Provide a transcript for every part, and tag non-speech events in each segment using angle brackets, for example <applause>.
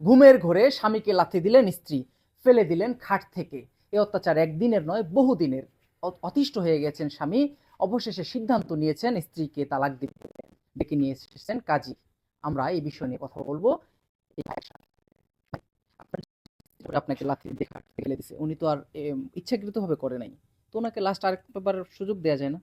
ঘুমের ঘরে স্বামীকে লাথি দিলেন স্ত্রী, ফেলে দিলেন খাট থেকে। এ অত্যাচার একদিনের নয়, বহুদিনের। অতিষ্ঠ হয়ে গেছেন স্বামী। অবশেষে সিদ্ধান্ত নিয়েছেন স্ত্রীকে তালাক দিতে। ডেকে নিয়ে এসেছেন কাজী। আমরা এই বিষয় নিয়ে কথা বলব। আপনাকে লাথি দিয়ে খাট ফেলে দিছে। উনি তো আর ইচ্ছাকৃতভাবে করে নাই। তো ওনাকে লাস্ট আরেকবার সুযোগ দেওয়া যায় না।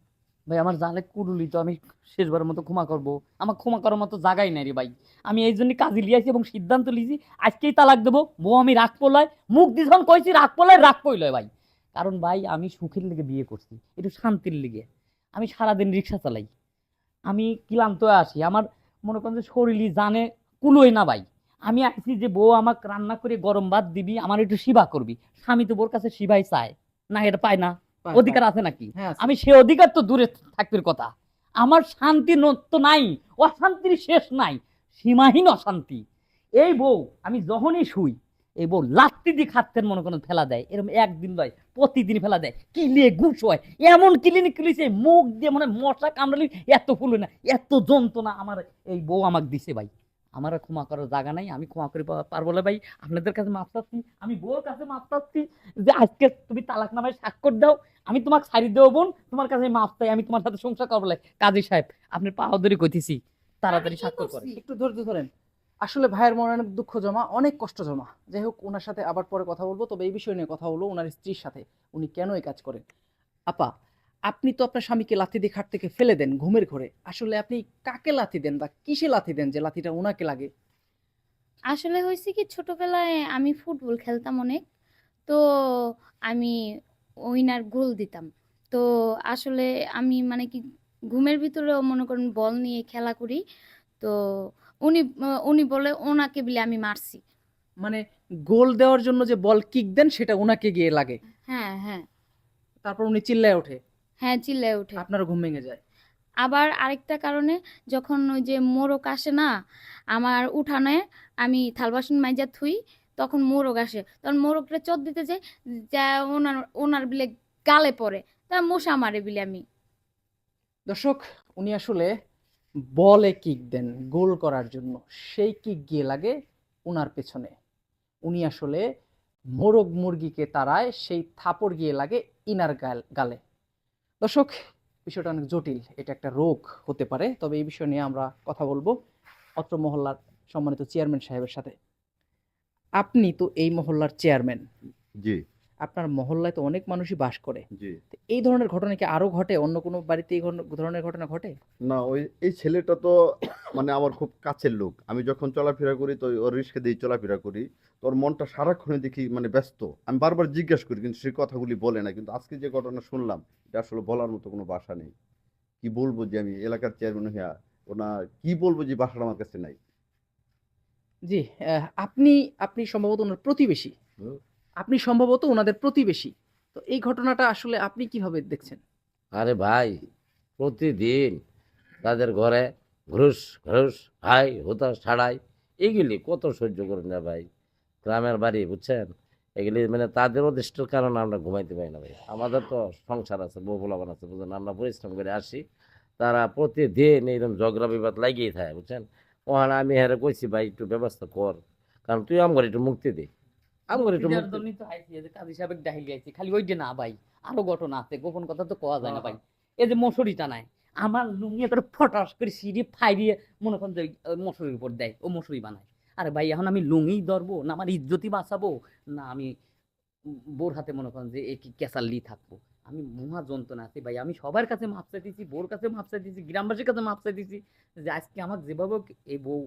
ভাই, আমার জালে কুড়ুলি তো আমি শেষবারের মতো ক্ষমা করব। আমার ক্ষমা করার মতো জায়গাই নাই রে ভাই। আমি এই জন্য কাজে লিয়েছি এবং সিদ্ধান্ত লিয়েছি, আজকেই তালাক দেবো। বউ আমি রাগ পোলায়, মুখ দিছন কইছি রাগ পোলায়, রাগ পইলয় ভাই। কারণ ভাই, আমি সুখের লিগে বিয়ে করছি, একটু শান্তির লিগে। আমি সারাদিন রিক্সা চালাই। আমি ক্লান্ত আসি আমার মনে করেন যে শরীরই জানে কুলোয় না ভাই। আমি আসছি যে বউ আমাকে রান্না করে গরম ভাত দিবি, আমার একটু সেবা করবি। স্বামী তো বোর কাছে সেবাই চায়। না, এটা পায় না। অধিকার আছে নাকি? হ্যাঁ আমি সে অধিকার তো দূরে থাকবির কথা। আমার শান্তি তো নাই অশান্তির শেষ নাই সীমাহীন অশান্তি। এই বউ আমি যখনই শুই এই বউ লাত্তি দিয়ে খাতের মনে কোনো ফেলা দেয়। এরকম একদিন নয় প্রতিদিন ফেলা দেয়। কিলিয়ে ঘুষ হয় এমন কিলিনি কিলিছে মুখ দিয়ে মানে মশা কামড়ালি এত ফুল না এত যন্ত্রণা আমার এই বউ আমাকে দিছে ভাই। আমার আর ক্ষমা করার জায়গা নাই আমি ক্ষমা করে পারব না ভাই। আপনাদের কাছে মাপ চাচ্ছি আমি বউর কাছে মাপ চাচ্ছি যে আজকে তুমি তালাক নামায় স্বাক্ষর দাও আমি তোমাকে ছাড়ি দেবো বোন তোমার কাছে মাপ চাই আমি তোমার সাথে সংসার করব লাই। কাজী সাহেব আপনি পাহাদরি কইতেছি তাড়াতাড়ি স্বাক্ষর করে একটু ধৈর্য ধরেন। আসলে ভাইয়ের মনে অনেক দুঃখ জমা অনেক কষ্ট জমা। যাই হোক ওনার সাথে আবার পরে কথা বলব তবে এই বিষয় নিয়ে কথা বলব ওনার স্ত্রীর সাথে। উনি কেন এই কাজ করেন? আপা আপনি তো আপনার স্বামীকে লাথি দিয়ে খাট থেকে ফেলে দেন ঘুমের ঘরে। আসলে আপনি কাকে লাথি দেন বা কিসে লাথি দেন যে লাথিটা ওনাকে লাগে? আসলে হয়েছে কি ছোটবেলায় আমি ফুটবল খেলতাম অনেক। তো আমি উইনার গোল দিতাম। তো আসলে আমি মানে কি ঘুমের ভিতরেও মনে করেন বল নিয়ে খেলা করি। তো উনি উনি বলে ওনাকে বলে আমি মারছি। মানে গোল দেওয়ার জন্য যে বল কিক দেন সেটা ওনাকে গিয়ে লাগে। হ্যাঁ হ্যাঁ। তারপর উনি চিল্লায় ওঠে। হ্যাঁ চিল্লায় ওঠে। আপনার ঘুম ভেঙে যায়? আবার আরেকটা কারণে যখন ওই যে মোরগ আসে না আমার উঠানে আমি থাল বাসন মাইজা থুই তখন মোরগ আসে। তখন মোরগটা চোদ দিতে যাই যা ওনার ওনার বিলে গালে পড়ে। তা মশা মারে বিলে আমি। দর্শক উনি আসলে বলে কিক দেন গোল করার জন্য। সেই কিক গিয়ে লাগে ওনার পেছনে। উনি আসলে মোরগ মুরগিকে তাড়ায় সেই থাপড় গিয়ে লাগে ইনার গাল- গালে। দর্শক, বিষয়টা অনেক জটিল। এটা একটা রোগ হতে পারে, তবে এই বিষয় নিয়ে আমরা কথা বলব অত্র মহল্লার সম্মানিত চেয়ারম্যান সাহেবের সাথে। আপনি তো এই মহল্লার চেয়ারম্যান। জি। আপনার মহল্লায় তো অনেক মানুষই বাস করে। জি। এই ধরনের ঘটনা কি আরও ঘটে? অন্য কোনো বাড়িতে এই ধরনের ঘটনা ঘটে? না ওই এই ছেলেটা তো <coughs> মানে আমার খুব কাছের লোক। আমি যখন চলাফেরা করি তো ওর রিস্কে দিয়ে চলাফেরা করি। তোর মনটা সারাক্ষণে দেখি মানে ব্যস্ত। আমি বারবার জিজ্ঞেস করি কিন্তু সেই কথাগুলি বলে না। কিন্তু আজকে যে ঘটনা শুনলাম এটা আসলে বলার মতো কোনো ভাষা নেই। কি বলব যে আমি এলাকার চেয়ারম্যান হইয়া ওনা কি বলব যে ভাষাটা আমার কাছে নাই। জি আপনি আপনি সম্ভবত ওনার প্রতিবেশী। আপনি সম্ভবত ওনাদের প্রতিবেশী। তো এই ঘটনাটা আসলে আপনি কীভাবে দেখছেন? আরে ভাই, প্রতিদিন তাদের ঘরে ঘুষ ঘুষ, ভাই হুতা ছাড়াই, এগুলি কত সহ্য করেন না ভাই। গ্রামের বাড়ি, বুঝছেন? এগুলি মানে তাদের অদৃষ্টের কারণে আমরা ঘুমাইতে পারি না ভাই। আমাদের তো সংসার আছে, বউ পোলাবান আছে, বুঝলেন? আমরা পরিশ্রম করে আসি, তারা প্রতিদিন এইরকম ঝগড়া, বিবাদ লাগিয়েই থাকে, বুঝছেন? ওখানে আমি হ্যাঁ কইছি, ভাই, একটু ব্যবস্থা কর, কারণ তুই আমার একটু মুক্তি দে। আমার একটু এটার মুক্তি জন্যই তো আইছি, যে কাজী সাহেবের ডাহিলি আইছি। খালি ওইটা না ভাই আরও ঘটনা আছে গোপন কথা তো কোয়া যায় না ভাই। এই যে মশুরি টানায় আমার লুঙ্গি করে ফটাস করে সিঁড়ি ফাইরিয়ে মনে করেন যে মশুরির উপর দেয় ও মশুরি বানায়। আরে ভাই এখন আমি লুঙ্গি ধরবো না আমার ইজ্জতি বাঁচাবো না আমি বোর হাতে মনে করেন যে এই ক্যাসাল্লি থাকব। আমি মহা যন্ত্রণা আছি ভাই আমি সবার কাছে মাপ চাইতেছি বোর কাছে মাপ চাইতেছি গ্রামবাসীর কাছে মাপ চাইতেছি যে আজকে আমার যেভাবে এই বউ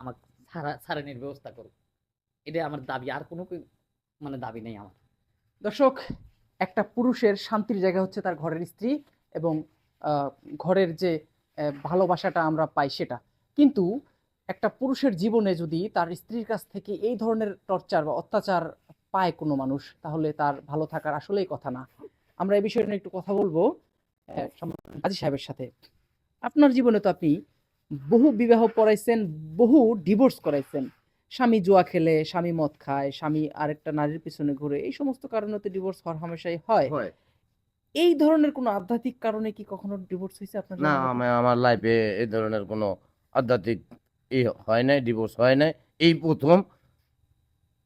আমাকে সারা সারানির ব্যবস্থা করুক। এটা আমার দাবি, আর কোনো মানে দাবি নেই আমার। দর্শক, একটা পুরুষের শান্তির জায়গা হচ্ছে তার ঘরের স্ত্রী এবং ঘরের যে ভালোবাসাটা আমরা পাই সেটা। কিন্তু একটা পুরুষের জীবনে যদি তার স্ত্রীর কাছ থেকে এই ধরনের টর্চার বা অত্যাচার পায় কোনো মানুষ, তাহলে তার ভালো থাকার আসলেই কথা না। আমরা এই বিষয়ে নিয়ে একটু কথা বলব কাজী সাহেবের সাথে। আপনার জীবনে তো আপনি বহু বিবাহ পড়াইছেন, বহু ডিভোর্স করাইছেন। স্বামী জুয়া খেলে স্বামী মদ খায় স্বামী আরেকটা নারীর পিছনে ঘুরে এই সমস্ত কারণে তো ডিভোর্স হওয়ার হামেশাই হয়। এই ধরনের কোনো আধ্যাত্মিক কারণে কি কখনো ডিভোর্স হয়েছে আপনার না আমি আমার লাইফে এই ধরনের কোনো আধ্যাত্মিক ই হয় নাই ডিভোর্স হয় নাই। এই প্রথম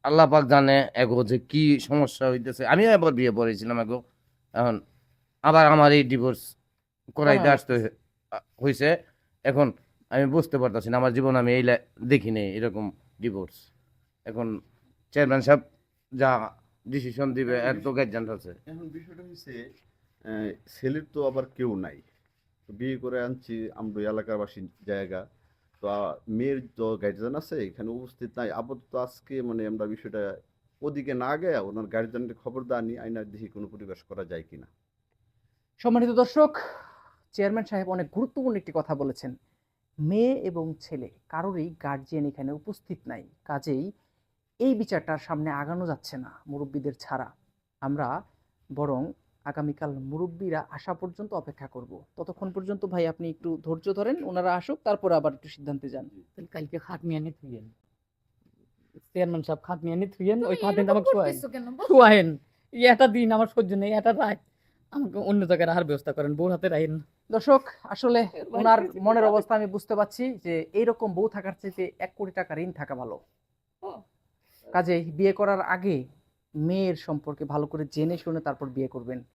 আল্লাহ পাক জানে এগো যে কি সমস্যা হইতেছে। আমি একবার বিয়ে পড়েছিলাম এগো। এখন আবার আমার এই ডিভোর্স করাইতে হ্যাঁ। আসতে হয়েছে এখন আমি বুঝতে পারতেছি না আমার জীবন আমি এই লা- দেখিনি এরকম ডিভোর্স এখন চেয়ারম্যান সাহেব যা ডিসিশন দিবে এর তো গার্জেন আছে। এখন বিষয়টা হচ্ছে ছেলের তো আবার কেউ নাই। তো বিয়ে করে আনছি আমরা এলাকার বাসী জায়গা। তো মেয়ের তো গার্জেন আছে এখানে উপস্থিত নাই। আপাতত আজকে মানে আমরা বিষয়টা ওদিকে না গিয়ে ওনার গার্জেনকে খবর দানি আইনা দেখি কোনো পরিবেশ করা যায় কিনা। সম্মানিত দর্শক চেয়ারম্যান সাহেব অনেক গুরুত্বপূর্ণ একটি কথা বলেছেন। মেয়ে এবং ছেলে কারোরই গার্জিয়ান এখানে উপস্থিত নাই। কাজেই এই বিচারটার সামনে আগানো যাচ্ছে না মুরব্বীদের ছাড়া। আমরা বরং আগামীকাল মুরব্বীরা আসা পর্যন্ত অপেক্ষা করব। ততক্ষণ পর্যন্ত ভাই আপনি একটু ধৈর্য ধরেন ওনারা আসুক তারপরে আবার একটু সিদ্ধান্তে যান। তাহলে কালকে খাট নিয়ে থুইয়েন। চেয়ারম্যান সাহেব খাট নিয়ে থুইয়েন ওই তুমি আমাকে শোয়াইন। শোয়াইন একটা দিন আমার সহ্য নেই এটা রাত। আমাকে অন্য জায়গায় রাখার ব্যবস্থা করেন বউ হাতে রাখেন। দর্শক আসলে ওনার মনের অবস্থা আমি বুঝতে পারছি যে এইরকম বউ থাকার চেয়ে এক কোটি টাকা ঋণ থাকা ভালো। কাজে বিয়ে করার আগে মেয়ের সম্পর্কে ভালো করে জেনে শুনে তারপর বিয়ে করবেন।